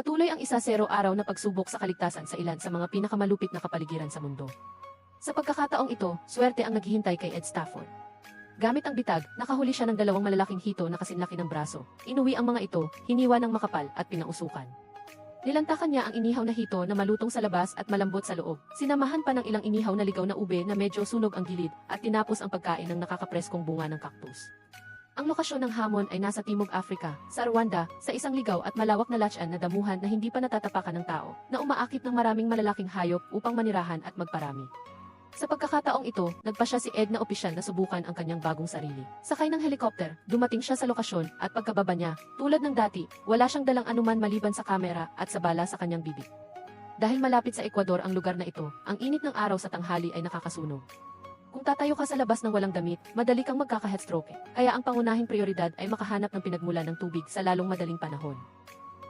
Patuloy ang isa-zero araw na pagsubok sa kaligtasan sa ilan sa mga pinakamalupit na kapaligiran sa mundo. Sa pagkakataong ito, swerte ang naghihintay kay Ed Stafford. Gamit ang bitag, nakahuli siya ng dalawang malalaking hito na kasinlaki ng braso. Inuwi ang mga ito, hiniwa ng makapal at pinausukan. Nilantakan niya ang inihaw na hito na malutong sa labas at malambot sa loob. Sinamahan pa ng ilang inihaw na ligaw na ube na medyo sunog ang gilid at tinapos ang pagkain ng nakakapreskong bunga ng kaktus. Ang lokasyon ng hamon ay nasa Timog Africa, sa Rwanda, sa isang ligaw at malawak na latyan na damuhan na hindi pa natatapakan ng tao, na umaakit ng maraming malalaking hayop upang manirahan at magparami. Sa pagkakataong ito, nagpa siya si Ed na opisyal na subukan ang kanyang bagong sarili. Sakay ng helikopter, dumating siya sa lokasyon at pagkababa niya, tulad ng dati, wala siyang dalang anuman maliban sa kamera at sa bala sa kanyang bibig. Dahil malapit sa Ecuador ang lugar na ito, ang init ng araw sa tanghali ay nakakasunog. Kung tatayo ka sa labas ng walang damit, madali kang magkaka-headstroke. Kaya ang pangunahing prioridad ay makahanap ng pinagmula ng tubig sa lalong madaling panahon.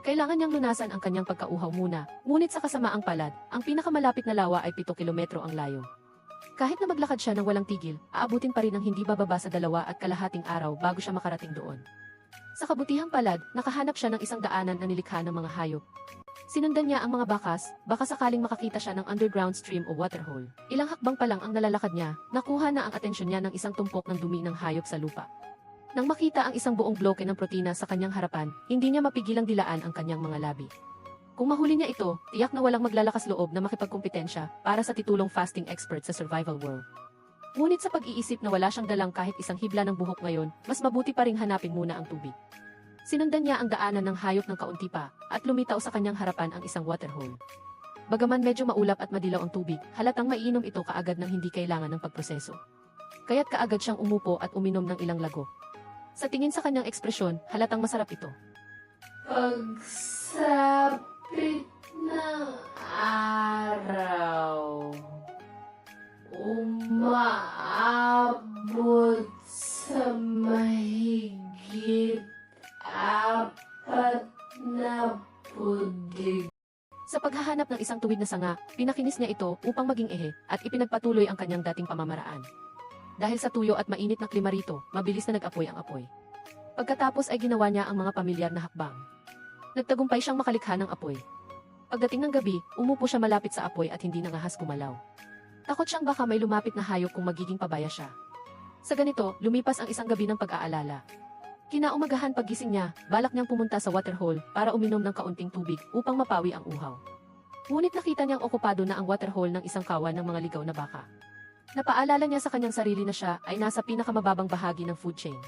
Kailangan niyang lunasan ang kanyang pagkauhaw muna, ngunit sa kasamaang palad, ang pinakamalapit na lawa ay 7 kilometro ang layo. Kahit na maglakad siya ng walang tigil, aabutin pa rin ng hindi bababa sa dalawa at kalahating araw bago siya makarating doon. Sa kabutihang palad, nakahanap siya ng isang daanan na nilikha ng mga hayop. Sinundan niya ang mga bakas, baka sakaling makakita siya ng underground stream o waterhole. Ilang hakbang pa lang ang nalalakad niya, nakuha na ang atensyon niya ng isang tumpok ng dumi ng hayop sa lupa. Nang makita ang isang buong bloke ng protina sa kanyang harapan, hindi niya mapigilang dilaan ang kanyang mga labi. Kung mahuli niya ito, tiyak na walang maglalakas loob na makipagkumpetensya para sa titulong fasting expert sa survival world. Ngunit sa pag-iisip na wala siyang dalang kahit isang hibla ng buhok ngayon, mas mabuti pa ring hanapin muna ang tubig. Sinundan niya ang daanan ng hayop ng kaunti pa, at lumitaw sa kanyang harapan ang isang waterhole. Bagaman medyo maulap at madilaw ang tubig, halatang maiinom ito kaagad ng hindi kailangan ng pagproseso. Kaya't kaagad siyang umupo at uminom ng ilang lago. Sa tingin sa kanyang ekspresyon, halatang masarap ito. Pagsapit Sa paghahanap ng isang tuwid na sanga, pinakinis niya ito upang maging ehe at ipinagpatuloy ang kanyang dating pamamaraan. Dahil sa tuyo at mainit na klima rito, mabilis na nag-apoy ang apoy. Pagkatapos ay ginawa niya ang mga pamilyar na hakbang. Nagtagumpay siyang makalikha ng apoy. Pagdating ng gabi, umupo siya malapit sa apoy at hindi nangahas gumalaw. Takot siyang baka may lumapit na hayop kung magiging pabaya siya. Sa ganito, lumipas ang isang gabi ng pag-aalala. Kinaumagahan paggising niya, balak niyang pumunta sa waterhole para uminom ng kaunting tubig upang mapawi ang uhaw. Ngunit nakita niyang okupado na ang waterhole ng isang kawan ng mga ligaw na baka. Napaalala niya sa kanyang sarili na siya ay nasa pinakamababang bahagi ng food chain.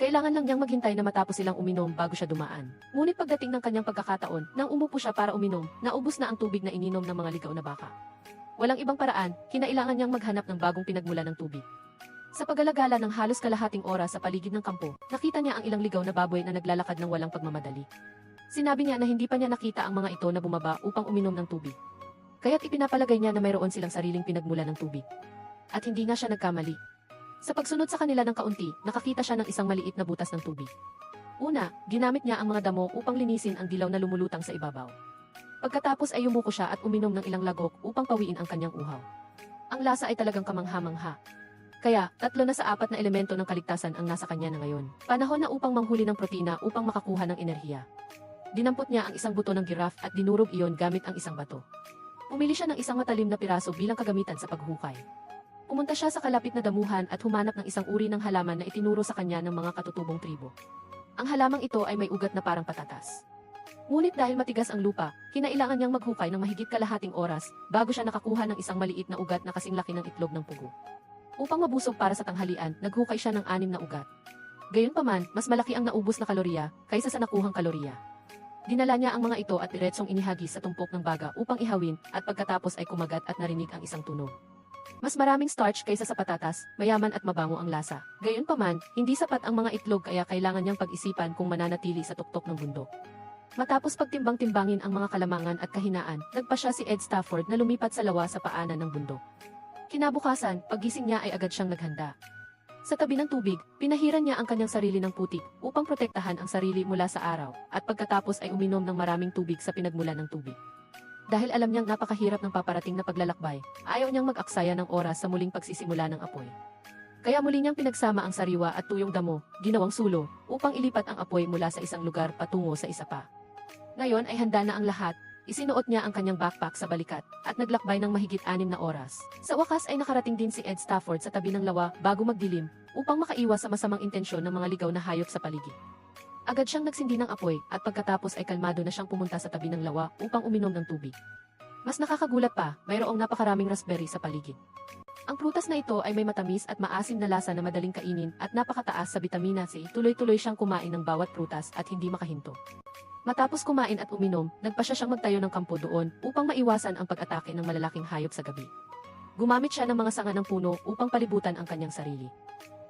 Kailangan lang niyang maghintay na matapos silang uminom bago siya dumaan. Ngunit pagdating ng kanyang pagkakataon, nang umupo siya para uminom, naubos na ang tubig na ininom ng mga ligaw na baka. Walang ibang paraan, kinailangan niyang maghanap ng bagong pinagmula ng tubig. Sa pag-alagala ng halos kalahating oras sa paligid ng kampo, nakita niya ang ilang ligaw na baboy na naglalakad ng walang pagmamadali. Sinabi niya na hindi pa niya nakita ang mga ito na bumaba upang uminom ng tubig. Kaya't ipinapalagay niya na mayroon silang sariling pinagmula ng tubig. At hindi nga siya nagkamali. Sa pagsunod sa kanila ng kaunti, nakakita siya ng isang maliit na butas ng tubig. Una, ginamit niya ang mga damo upang linisin ang dilaw na lumulutang sa ibabaw. Pagkatapos ay yumuko siya at uminom ng ilang lagok upang pawiin ang kanyang uhaw. Ang lasa ay talagang kamangha-mangha. Kaya, tatlo na sa apat na elemento ng kaligtasan ang nasa kanya na ngayon. Panahon na upang manghuli ng protina upang makakuha ng enerhiya. Dinampot niya ang isang buto ng giraffe at dinurog iyon gamit ang isang bato. Pumili siya ng isang matalim na piraso bilang kagamitan sa paghukay. Pumunta siya sa kalapit na damuhan at humanap ng isang uri ng halaman na itinuro sa kanya ng mga katutubong tribo. Ang halamang ito ay may ugat na parang patatas. Ngunit dahil matigas ang lupa, kinailangan niyang maghukay ng mahigit kalahating oras bago siya nakakuha ng isang maliit na ugat na kasing laki ng itlog ng pugo. Upang mabusog para sa tanghalian, naghukay siya ng anim na ugat. Gayunpaman, mas malaki ang naubos na kalorya kaysa sa nakuhang kalorya. Dinala niya ang mga ito at diretsong inihagis sa tumpok ng baga upang ihawin at pagkatapos ay kumagat at narinig ang isang tunog. Mas maraming starch kaysa sa patatas, mayaman at mabango ang lasa. Gayunpaman, hindi sapat ang mga itlog kaya kailangan niyang pag-isipan kung mananatili sa tuktok ng bundok. Matapos pagtimbang-timbangin ang mga kalamangan at kahinaan, nagpa siya si Ed Stafford na lumipat sa lawa sa paanan ng bundok. Kinabukasan, paggising niya ay agad siyang naghanda. Sa tabi ng tubig, pinahiran niya ang kanyang sarili ng putik upang protektahan ang sarili mula sa araw at pagkatapos ay uminom ng maraming tubig sa pinagmula ng tubig. Dahil alam niyang napakahirap ng paparating na paglalakbay, ayaw niyang mag-aksaya ng oras sa muling pagsisimula ng apoy. Kaya muli niyang pinagsama ang sariwa at tuyong damo, ginawang sulo, upang ilipat ang apoy mula sa isang lugar patungo sa isa pa. Ngayon ay handa na ang lahat, isinuot niya ang kanyang backpack sa balikat at naglakbay ng mahigit anim na oras. Sa wakas ay nakarating din si Ed Stafford sa tabi ng lawa bago magdilim upang makaiwas sa masamang intensyon ng mga ligaw na hayop sa paligid. Agad siyang nagsindi ng apoy at pagkatapos ay kalmado na siyang pumunta sa tabi ng lawa upang uminom ng tubig. Mas nakakagulat pa, mayroong napakaraming raspberry sa paligid. Ang prutas na ito ay may matamis at maasim na lasa na madaling kainin at napakataas sa bitamina C. Tuloy-tuloy siyang kumain ng bawat prutas at hindi makahinto. Matapos kumain at uminom, nagpa siya siyang magtayo ng kampo doon upang maiwasan ang pag-atake ng malalaking hayop sa gabi. Gumamit siya ng mga sanga ng puno upang palibutan ang kanyang sarili.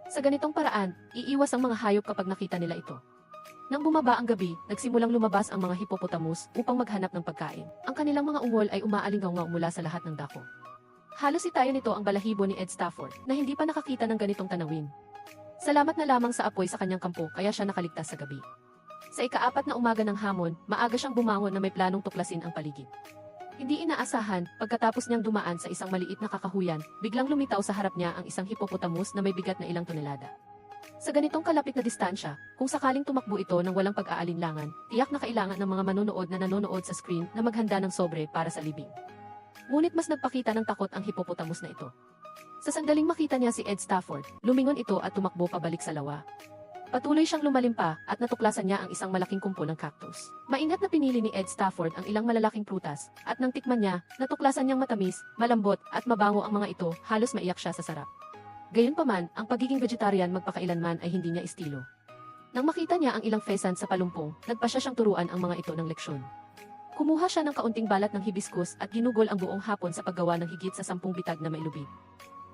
Sa ganitong paraan, iiwas ang mga hayop kapag nakita nila ito. Nang bumaba ang gabi, nagsimulang lumabas ang mga hippopotamus upang maghanap ng pagkain. Ang kanilang mga ungol ay umaalingaw mula sa lahat ng dako. Halos itayo nito ang balahibo ni Ed Stafford na hindi pa nakakita ng ganitong tanawin. Salamat na lamang sa apoy sa kanyang kampo kaya siya nakaligtas sa gabi. Sa ikaapat na umaga ng hamon, maaga siyang bumangon na may planong tuklasin ang paligid. Hindi inaasahan, pagkatapos niyang dumaan sa isang maliit na kakahuyan, biglang lumitaw sa harap niya ang isang hippopotamus na may bigat na ilang tonelada. Sa ganitong kalapit na distansya, kung sakaling tumakbo ito ng walang pag-aalinlangan, tiyak na kailangan ng mga manonood na nanonood sa screen na maghanda ng sobre para sa libing. Ngunit mas nagpakita ng takot ang hippopotamus na ito. Sa sandaling makita niya si Ed Stafford, lumingon ito at tumakbo pabalik sa lawa. Patuloy siyang lumalim pa at natuklasan niya ang isang malaking kumpo ng cactus. Maingat na pinili ni Ed Stafford ang ilang malalaking prutas at nang tikman niya, natuklasan niyang matamis, malambot at mabango ang mga ito, halos maiyak siya sa sarap. Gayunpaman, ang pagiging vegetarian magpakailanman ay hindi niya estilo. Nang makita niya ang ilang pheasant sa palumpong, nagpa siya siyang turuan ang mga ito ng leksyon. Kumuha siya ng kaunting balat ng hibiscus at ginugol ang buong hapon sa paggawa ng higit sa sampung bitag na may lubid.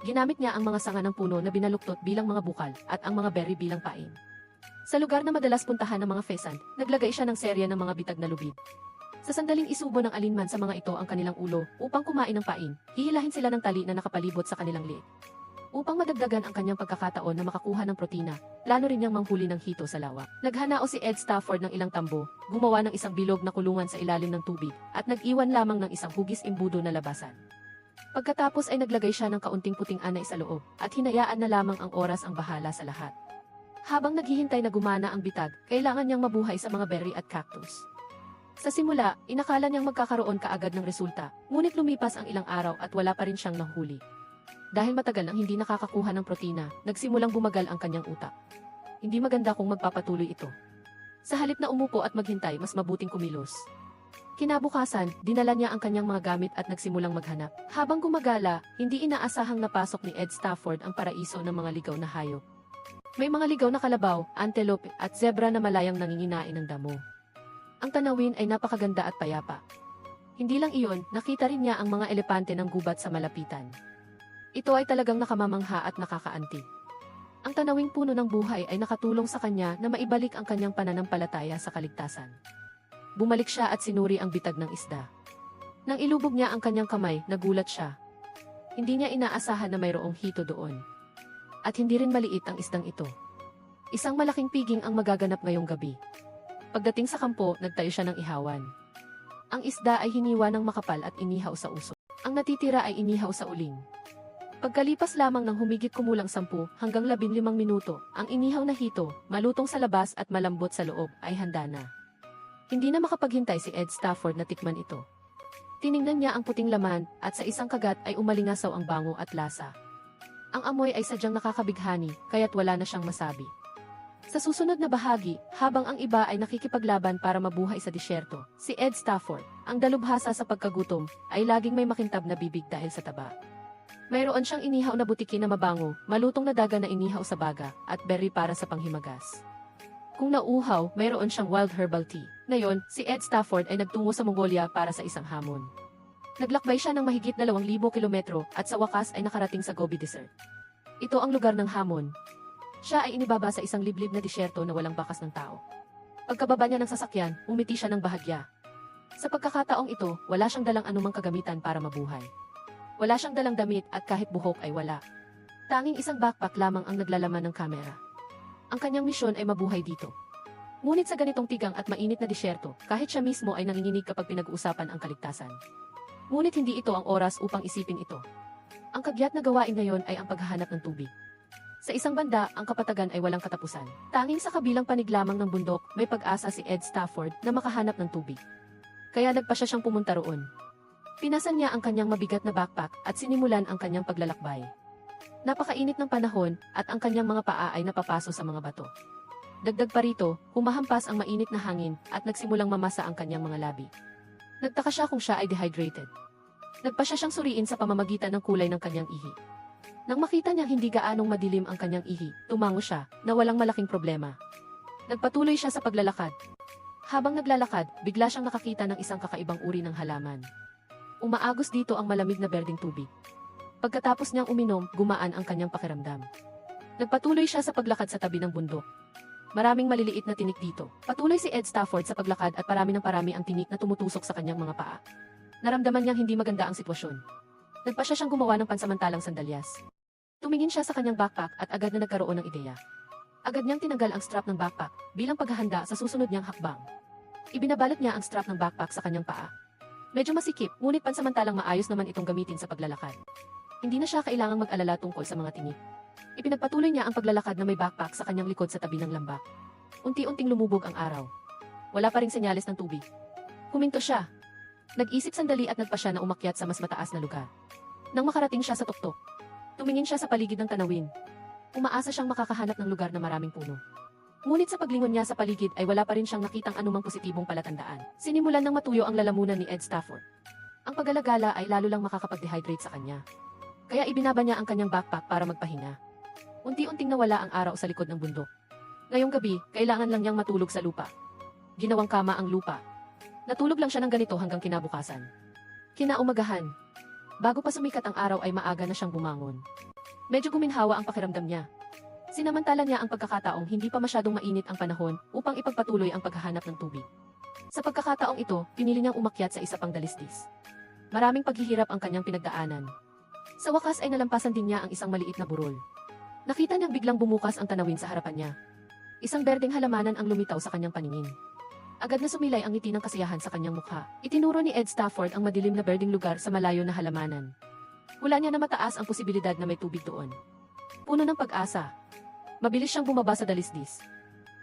Ginamit niya ang mga sanga ng puno na binaluktot bilang mga bukal at ang mga berry bilang pain. Sa lugar na madalas puntahan ng mga pheasant, naglagay siya ng serya ng mga bitag na lubid. Sa sandaling isubo ng alinman sa mga ito ang kanilang ulo upang kumain ng pain, hihilahin sila ng tali na nakapalibot sa kanilang liit. Upang madagdagan ang kanyang pagkakataon na makakuha ng protina, plano rin niyang manghuli ng hito sa lawa. Naghanao si Ed Stafford ng ilang tambo, gumawa ng isang bilog na kulungan sa ilalim ng tubig, at nag-iwan lamang ng isang hugis imbudo na labasan. Pagkatapos ay naglagay siya ng kaunting puting anay sa loob, at hinayaan na lamang ang oras ang bahala sa lahat. Habang naghihintay na gumana ang bitag, kailangan niyang mabuhay sa mga berry at cactus. Sa simula, inakala niyang magkakaroon kaagad ng resulta, ngunit lumipas ang ilang araw at wala pa rin siyang nahuli. Dahil matagal nang hindi nakakakuha ng protina, nagsimulang bumagal ang kanyang utak. Hindi maganda kung magpapatuloy ito. Sa halip na umupo at maghintay, mas mabuting kumilos. Kinabukasan, dinala niya ang kanyang mga gamit at nagsimulang maghanap. Habang gumagala, hindi inaasahang napasok ni Ed Stafford ang paraiso ng mga ligaw na hayop. May mga ligaw na kalabaw, antelope at zebra na malayang nanginginain ng damo. Ang tanawin ay napakaganda at payapa. Hindi lang iyon, nakita rin niya ang mga elepante ng gubat sa malapitan. Ito ay talagang nakamamangha at nakakaantig. Ang tanawing puno ng buhay ay nakatulong sa kanya na maibalik ang kanyang pananampalataya sa kaligtasan. Bumalik siya at sinuri ang bitag ng isda. Nang ilubog niya ang kanyang kamay, nagulat siya. Hindi niya inaasahan na mayroong hito doon. At hindi rin maliit ang isdang ito. Isang malaking piging ang magaganap ngayong gabi. Pagdating sa kampo, nagtayo siya ng ihawan. Ang isda ay hiniwa ng makapal at inihaw sa uso. Ang natitira ay inihaw sa uling. Pagkalipas lamang ng humigit kumulang 10 hanggang 15 minuto, ang inihaw na hito, malutong sa labas at malambot sa loob, ay handa na. Hindi na makapaghintay si Ed Stafford na tikman ito. Tiningnan niya ang puting laman at sa isang kagat ay umalingasaw ang bango at lasa. Ang amoy ay sadyang nakakabighani, kaya't wala na siyang masabi. Sa susunod na bahagi, habang ang iba ay nakikipaglaban para mabuhay sa disyerto, si Ed Stafford, ang dalubhasa sa pagkagutom, ay laging may makintab na bibig dahil sa taba. Mayroon siyang inihaw na butiki na mabango, malutong na daga na inihaw sa baga, at berry para sa panghimagas. Kung nauuhaw, mayroon siyang wild herbal tea. Ngayon, si Ed Stafford ay nagtungo sa Mongolia para sa isang hamon. Naglakbay siya ng mahigit 2,000 kilometro at sa wakas ay nakarating sa Gobi Desert. Ito ang lugar ng hamon. Siya ay inibaba sa isang liblib na disyerto na walang bakas ng tao. Pagkababa niya ng sasakyan, umiti siya ng bahagya. Sa pagkakataong ito, wala siyang dalang anumang kagamitan para mabuhay. Wala siyang dalang damit at kahit buhok ay wala. Tanging isang backpack lamang ang naglalaman ng kamera. Ang kanyang misyon ay mabuhay dito. Ngunit sa ganitong tigang at mainit na disyerto, kahit siya mismo ay nanginginig kapag pinag-uusapan ang kaligtasan. Ngunit hindi ito ang oras upang isipin ito. Ang kagyat na gawain ngayon ay ang paghahanap ng tubig. Sa isang banda, ang kapatagan ay walang katapusan. Tanging sa kabilang panig lamang ng bundok, may pag-asa si Ed Stafford na makahanap ng tubig. Kaya nagpa siya siyang pumunta roon. Pinasan niya ang kanyang mabigat na backpack at sinimulan ang kanyang paglalakbay. Napakainit ng panahon at ang kanyang mga paa ay napapaso sa mga bato. Dagdag pa rito, humahampas ang mainit na hangin at nagsimulang mamasa ang kanyang mga labi. Nagtaka siya kung siya ay dehydrated. Nagpa siya siyang suriin sa pamamagitan ng kulay ng kanyang ihi. Nang makita niyang hindi gaanong madilim ang kanyang ihi, tumango siya na walang malaking problema. Nagpatuloy siya sa paglalakad. Habang naglalakad, bigla siyang nakakita ng isang kakaibang uri ng halaman. Umaagos dito ang malamig na berdeng tubig. Pagkatapos niyang uminom, gumaan ang kanyang pakiramdam. Nagpatuloy siya sa paglakad sa tabi ng bundok. Maraming maliliit na tinik dito. Patuloy si Ed Stafford sa paglakad at parami ng parami ang tinik na tumutusok sa kanyang mga paa. Naramdaman niyang hindi maganda ang sitwasyon. Nagpa siya siyang gumawa ng pansamantalang sandalyas. Tumingin siya sa kanyang backpack at agad na nagkaroon ng ideya. Agad niyang tinanggal ang strap ng backpack bilang paghahanda sa susunod niyang hakbang. Ibinabalot niya ang strap ng backpack sa kanyang paa. Medyo masikip, ngunit pansamantalang maayos naman itong gamitin sa paglalakad. Hindi na siya kailangang mag-alala tungkol sa mga tinik. Ipinagpatuloy niya ang paglalakad na may backpack sa kanyang likod sa tabi ng lambak. Unti-unting lumubog ang araw. Wala pa ring senyales ng tubig. Huminto siya. Nag-isip sandali at nagpa siya na umakyat sa mas mataas na lugar. Nang makarating siya sa tuktok, tumingin siya sa paligid ng tanawin. Umaasa siyang makakahanap ng lugar na maraming puno. Ngunit sa paglingon niya sa paligid ay wala pa rin siyang nakitang anumang positibong palatandaan. Sinimulan ng matuyo ang lalamunan ni Ed Stafford. Ang pag-alagala ay lalo lang makakapag-dehydrate sa kanya. Kaya ibinaba niya ang kanyang backpack para magpahinga. Unti-unting nawala ang araw sa likod ng bundok. Ngayong gabi, kailangan lang niyang matulog sa lupa. Ginawang kama ang lupa. Natulog lang siya ng ganito hanggang kinabukasan. Kinaumagahan. Bago pa sumikat ang araw ay maaga na siyang bumangon. Medyo guminhawa ang pakiramdam niya. Sinamantala niya ang pagkakataong hindi pa masyadong mainit ang panahon upang ipagpatuloy ang paghahanap ng tubig. Sa pagkakataong ito, pinili niyang umakyat sa isa pang dalisdis. Maraming paghihirap ang kanyang pinagdaanan. Sa wakas ay nalampasan din niya ang isang maliit na burol. Nakita niyang biglang bumukas ang tanawin sa harapan niya. Isang berdeng halamanan ang lumitaw sa kanyang paningin. Agad na sumilay ang ngiti ng kasiyahan sa kanyang mukha. Itinuro ni Ed Stafford ang madilim na berdeng lugar sa malayo na halamanan. Wala niya na mataas ang posibilidad na may tubig doon. Puno ng pag-asa. Mabilis siyang bumaba sa dalisdis.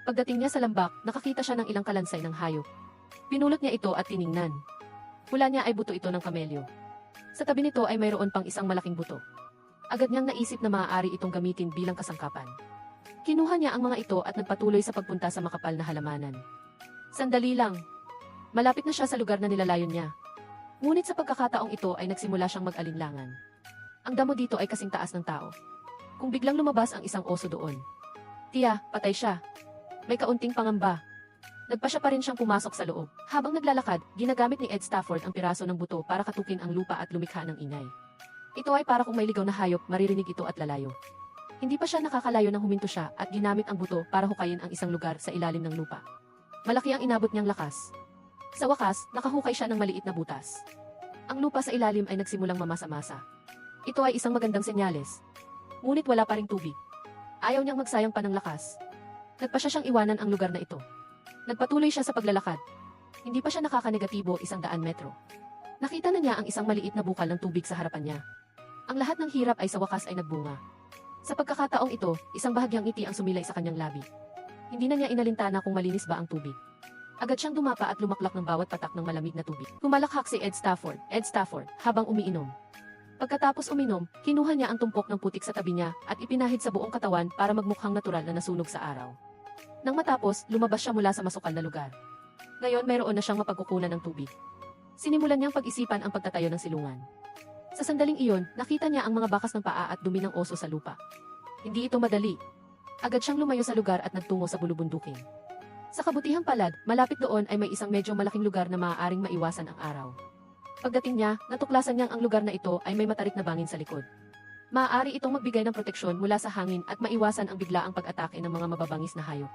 Pagdating niya sa lambak, nakakita siya ng ilang kalansay ng hayop. Pinulot niya ito at tiningnan. Hula niya ay buto ito ng kamelyo. Sa tabi nito ay mayroon pang isang malaking buto. Agad niyang naisip na maaari itong gamitin bilang kasangkapan. Kinuha niya ang mga ito at nagpatuloy sa pagpunta sa makapal na halamanan. Sandali lang. Malapit na siya sa lugar na nilalayon niya. Ngunit sa pagkakataong ito ay nagsimula siyang mag-alinlangan. Ang damo dito ay kasing taas ng tao. Kung biglang lumabas ang isang oso doon. Tiya, patay siya. May kaunting pangamba. Nagpa siya pa rin siyang pumasok sa loob. Habang naglalakad, ginagamit ni Ed Stafford ang piraso ng buto para katukin ang lupa at lumikha ng ingay. Ito ay para kung may ligaw na hayop, maririnig ito at lalayo. Hindi pa siya nakakalayo nang huminto siya at ginamit ang buto para hukayin ang isang lugar sa ilalim ng lupa. Malaki ang inabot niyang lakas. Sa wakas, nakahukay siya ng maliit na butas. Ang lupa sa ilalim ay nagsimulang mamasa-masa. Ito ay isang magandang senyales. Ngunit wala pa ring tubig. Ayaw niyang magsayang pa ng lakas. Nagpa siya siyang iwanan ang lugar na ito. Nagpatuloy siya sa paglalakad. Hindi pa siya nakakanegatibo isang daan metro. Nakita na niya ang isang maliit na bukal ng tubig sa harapan niya. Ang lahat ng hirap ay sa wakas ay nagbunga. Sa pagkakataong ito, isang bahagyang ngiti ang sumilay sa kanyang labi. Hindi na niya inalintana kung malinis ba ang tubig. Agad siyang dumapa at lumaklak ng bawat patak ng malamig na tubig. Humalakhak si Ed Stafford, Ed Stafford, habang umiinom. Pagkatapos uminom, kinuha niya ang tumpok ng putik sa tabi niya at ipinahid sa buong katawan para magmukhang natural na nasunog sa araw. Nang matapos, lumabas siya mula sa masukal na lugar. Ngayon mayroon na siyang mapagkukunan ng tubig. Sinimulan niyang pag-isipan ang pagtatayo ng silungan. Sa sandaling iyon, nakita niya ang mga bakas ng paa at dumi ng oso sa lupa. Hindi ito madali. Agad siyang lumayo sa lugar at nagtungo sa bulubundukin. Sa kabutihang palad, malapit doon ay may isang medyo malaking lugar na maaaring maiwasan ang araw. Pagdating niya, natuklasan niyang ang lugar na ito ay may matarik na bangin sa likod. Maaari itong magbigay ng proteksyon mula sa hangin at maiwasan ang biglaang pag-atake ng mga mababangis na hayop.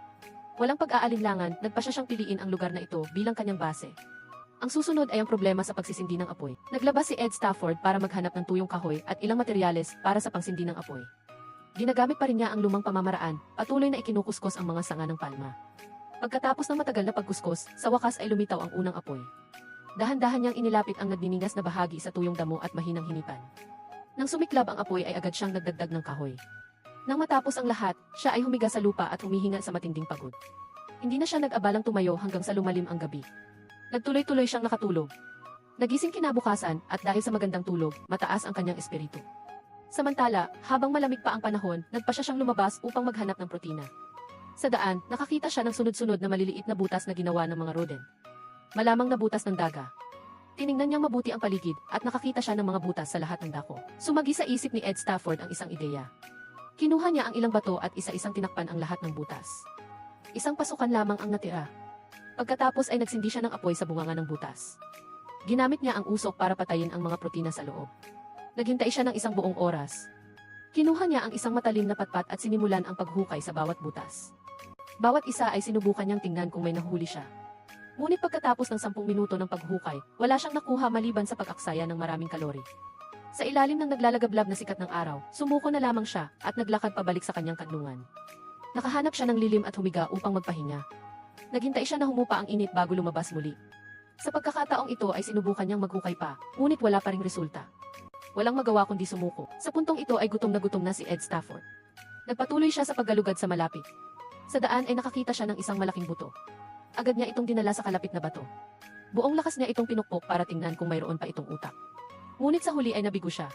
Walang pag-aalinlangan, nagpa siya siyang piliin ang lugar na ito bilang kanyang base. Ang susunod ay ang problema sa pagsisindi ng apoy. Naglabas si Ed Stafford para maghanap ng tuyong kahoy at ilang materyales para sa pangsindi ng apoy. Ginagamit pa rin niya ang lumang pamamaraan, patuloy na ikinukuskos ang mga sanga ng palma. Pagkatapos ng matagal na pagkuskos, sa wakas ay lumitaw ang unang apoy. Dahan-dahan niyang inilapit ang nagniningas na bahagi sa tuyong damo at mahinang hinipan. Nang sumiklab ang apoy ay agad siyang nagdagdag ng kahoy. Nang matapos ang lahat, siya ay humiga sa lupa at humihinga sa matinding pagod. Hindi na siya nag-abalang tumayo hanggang sa lumalim ang gabi. Nagtuloy-tuloy siyang nakatulog. Nagising kinabukasan at dahil sa magandang tulog, mataas ang kanyang espiritu. Samantala, habang malamig pa ang panahon, nagpa siya siyang lumabas upang maghanap ng protina. Sa daan, nakakita siya ng sunod-sunod na maliliit na butas na ginawa ng mga rodent. Malamang na butas ng daga. Tiningnan niyang mabuti ang paligid at nakakita siya ng mga butas sa lahat ng dako. Sumagi sa isip ni Ed Stafford ang isang ideya. Kinuha niya ang ilang bato at isa-isang tinakpan ang lahat ng butas. Isang pasukan lamang ang natira. Pagkatapos ay nagsindi siya ng apoy sa bunganga ng butas. Ginamit niya ang usok para patayin ang mga protina sa loob. Naghintay siya ng isang buong oras. Kinuha niya ang isang matalim na patpat at sinimulan ang paghukay sa bawat butas. Bawat isa ay sinubukan niyang tingnan kung may nahuli siya. Ngunit pagkatapos ng sampung minuto ng paghukay, wala siyang nakuha maliban sa pag-aksaya ng maraming kalori. Sa ilalim ng naglalagablab na sikat ng araw, sumuko na lamang siya at naglakad pabalik sa kanyang kanlungan. Nakahanap siya ng lilim at humiga upang magpahinga. Naghintay siya na humupa ang init bago lumabas muli. Sa pagkakataong ito ay sinubukan niyang maghukay pa, ngunit wala pa ring resulta. Walang magawa kundi sumuko. Sa puntong ito ay gutom na gutom na si Ed Stafford. Nagpatuloy siya sa paggalugad sa malapit. Sa daan ay nakakita siya ng isang malaking buto. Agad niya itong dinala sa kalapit na bato. Buong lakas niya itong pinukpok para tingnan kung mayroon pa itong utak. Ngunit sa huli ay nabigo siya.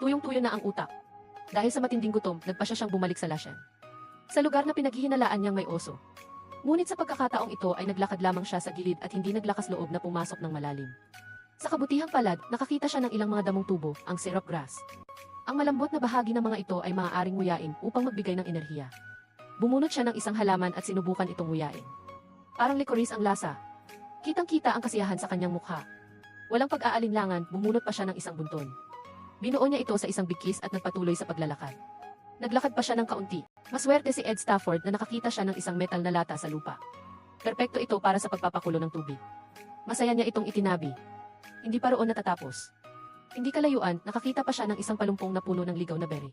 Tuyong-tuyo na ang utak. Dahil sa matinding gutom, nagpa siya siyang bumalik sa lasyan. Sa lugar na pinaghihinalaan niyang may oso. Ngunit sa pagkakataong ito ay naglakad lamang siya sa gilid at hindi naglakas loob na pumasok ng malalim. Sa kabutihang palad, nakakita siya ng ilang mga damong tubo, ang syrup grass. Ang malambot na bahagi ng mga ito ay maaaring nguyain upang magbigay ng enerhiya. Bumunot siya ng isang halaman at sinubukan itong nguyain. Parang licorice ang lasa. Kitang-kita ang kasiyahan sa kanyang mukha. Walang pag-aalinlangan, bumunot pa siya ng isang bunton. Binuo niya ito sa isang bigkis at nagpatuloy sa paglalakad. Naglakad pa siya ng kaunti. Maswerte si Ed Stafford na nakakita siya ng isang metal na lata sa lupa. Perpekto ito para sa pagpapakulo ng tubig. Masaya niya itong itinabi. Hindi pa roon natatapos. Hindi kalayuan, nakakita pa siya ng isang palumpong na puno ng ligaw na berry.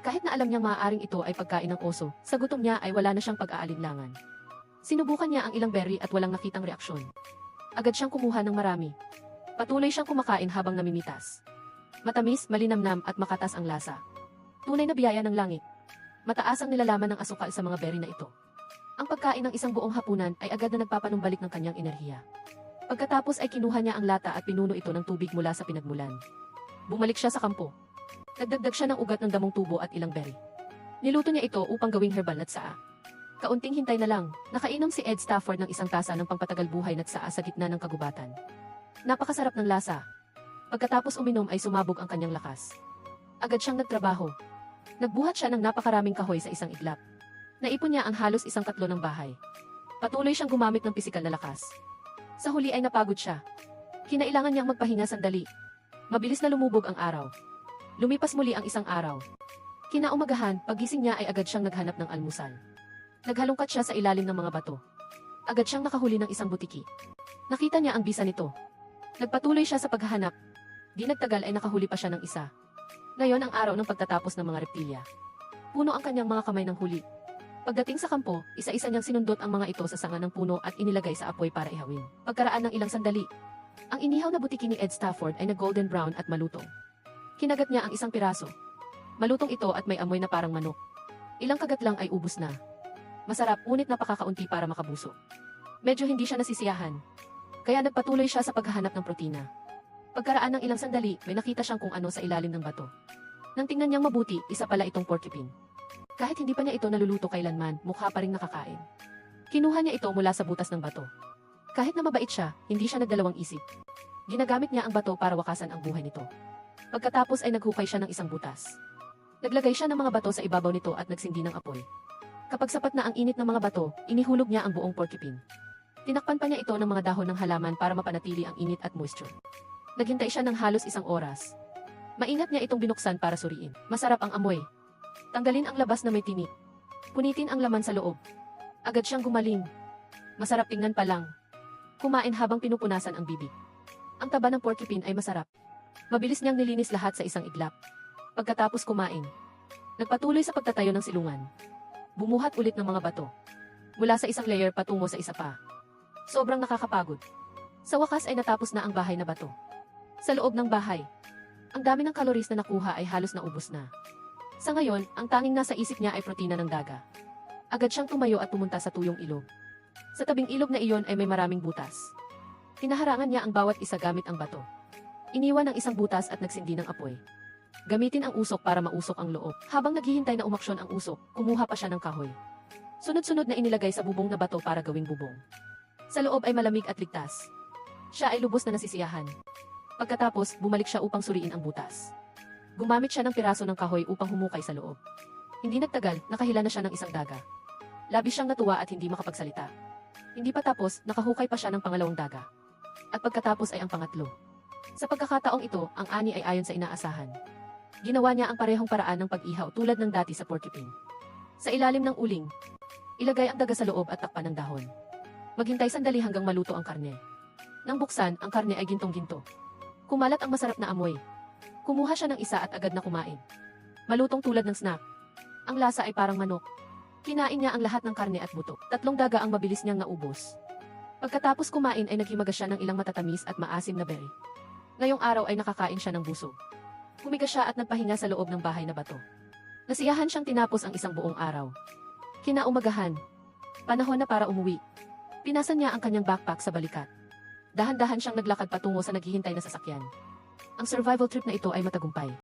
Kahit na alam niyang maaaring ito ay pagkain ng oso, sa gutom niya ay wala na siyang pag-aalinlangan. Sinubukan niya ang ilang berry at walang nakitang reaksyon. Agad siyang kumuha ng marami. Patuloy siyang kumakain habang namimitas. Matamis, malinamnam at makatas ang lasa. Tunay na biyaya ng langit. Mataas ang nilalaman ng asukal sa mga berry na ito. Ang pagkain ng isang buong hapunan ay agad na nagpapanumbalik ng kanyang enerhiya. Pagkatapos ay kinuha niya ang lata at pinuno ito ng tubig mula sa pinagmulan. Bumalik siya sa kampo. Nagdagdag siya ng ugat ng damong tubo at ilang berry. Niluto niya ito upang gawing herbal at saa. Kaunting hintay na lang, nakainom si Ed Stafford ng isang tasa ng pangpatagal buhay na saa sa gitna ng kagubatan. Napakasarap ng lasa. Pagkatapos uminom ay sumabog ang kanyang lakas. Agad siyang nagtrabaho. Nagbuhat siya ng napakaraming kahoy sa isang iglap. Naipon niya ang halos isang katlo ng bahay. Patuloy siyang gumamit ng pisikal na lakas. Sa huli ay napagod siya. Kinailangan niyang magpahinga sandali. Mabilis na lumubog ang araw. Lumipas muli ang isang araw. Kinaumagahan, pagising niya ay agad siyang naghanap ng almusal. Naghalungkat siya sa ilalim ng mga bato. Agad siyang nakahuli ng isang butiki. Nakita niya ang bisa nito. Nagpatuloy siya sa paghahanap. Di nagtagal ay nakahuli pa siya ng isa. Ngayon ang araw ng pagtatapos ng mga reptilya. Puno ang kanyang mga kamay ng huli. Pagdating sa kampo, isa-isa niyang sinundot ang mga ito sa sanga ng puno at inilagay sa apoy para ihawin. Pagkaraan ng ilang sandali, ang inihaw na butiki ni Ed Stafford ay nag-golden brown at malutong. Kinagat niya ang isang piraso. Malutong ito at may amoy na parang manok. Ilang kagat lang ay ubos na. Masarap ngunit napakakaunti para makabuso. Medyo hindi siya nasisiyahan. Kaya nagpatuloy siya sa paghahanap ng protina. Pagkaraan ng ilang sandali, may nakita siyang kung ano sa ilalim ng bato. Nang tingnan niyang mabuti, isa pala itong porcupine. Kahit hindi pa niya ito naluluto kailanman, mukha pa rin nakakain. Kinuha niya ito mula sa butas ng bato. Kahit na mabait siya, hindi siya nagdalawang isip. Ginagamit niya ang bato para wakasan ang buhay nito. Pagkatapos ay naghukay siya ng isang butas. Naglagay siya ng mga bato sa ibabaw nito at nagsindi ng apoy. Kapag sapat na ang init ng mga bato, inihulog niya ang buong porcupine. Tinakpan pa niya ito ng mga dahon ng halaman para mapanatili ang init at moisture. Naghintay siya ng halos isang oras. Maingat niya itong binuksan para suriin. Masarap ang amoy. Tanggalin ang labas na may tinik. Punitin ang laman sa loob. Agad siyang gumaling. Masarap tingnan pa lang. Kumain habang pinupunasan ang bibig. Ang taba ng porcupine ay masarap. Mabilis niyang nilinis lahat sa isang iglap. Pagkatapos kumain, nagpatuloy sa pagtatayo ng silungan. Bumuhat ulit ng mga bato. Mula sa isang layer patungo sa isa pa. Sobrang nakakapagod. Sa wakas ay natapos na ang bahay na bato. Sa loob ng bahay, ang dami ng calories na nakuha ay halos naubos na. Sa ngayon, ang tanging nasa isip niya ay protina ng daga. Agad siyang tumayo at pumunta sa tuyong ilog. Sa tabing ilog na iyon ay may maraming butas. Tinaharangan niya ang bawat isa gamit ang bato. Iniwan ang isang butas at nagsindi ng apoy. Gamitin ang usok para mausok ang loob. Habang naghihintay na umaksyon ang usok, kumuha pa siya ng kahoy. Sunod-sunod na inilagay sa bubong na bato para gawing bubong. Sa loob ay malamig at ligtas. Siya ay lubos na nasisiyahan. Pagkatapos, bumalik siya upang suriin ang butas. Gumamit siya ng piraso ng kahoy upang humukay sa loob. Hindi nagtagal, nakahila na siya ng isang daga. Labis siyang natuwa at hindi makapagsalita. Hindi pa tapos, nakahukay pa siya ng pangalawang daga. At pagkatapos ay ang pangatlo. Sa pagkakataong ito, ang ani ay ayon sa inaasahan. Ginawa niya ang parehong paraan ng pag-ihaw tulad ng dati sa porcupine. Sa ilalim ng uling, ilagay ang daga sa loob at takpan ng dahon. Maghintay sandali hanggang maluto ang karne. Nang buksan, ang karne ay gintong-ginto. Kumalat ang masarap na amoy. Kumuha siya ng isa at agad na kumain. Malutong tulad ng snack. Ang lasa ay parang manok. Kinain niya ang lahat ng karne at buto. Tatlong daga ang mabilis niyang naubos. Pagkatapos kumain ay naghimagas siya ng ilang matatamis at maasim na berry. Ngayong araw ay nakakain siya ng busog. Humiga siya at nagpahinga sa loob ng bahay na bato. Nasiyahan siyang tinapos ang isang buong araw. Kinaumagahan. Panahon na para umuwi. Pinasan niya ang kanyang backpack sa balikat. Dahan-dahan siyang naglakad patungo sa naghihintay na sasakyan. Ang survival trip na ito ay matagumpay.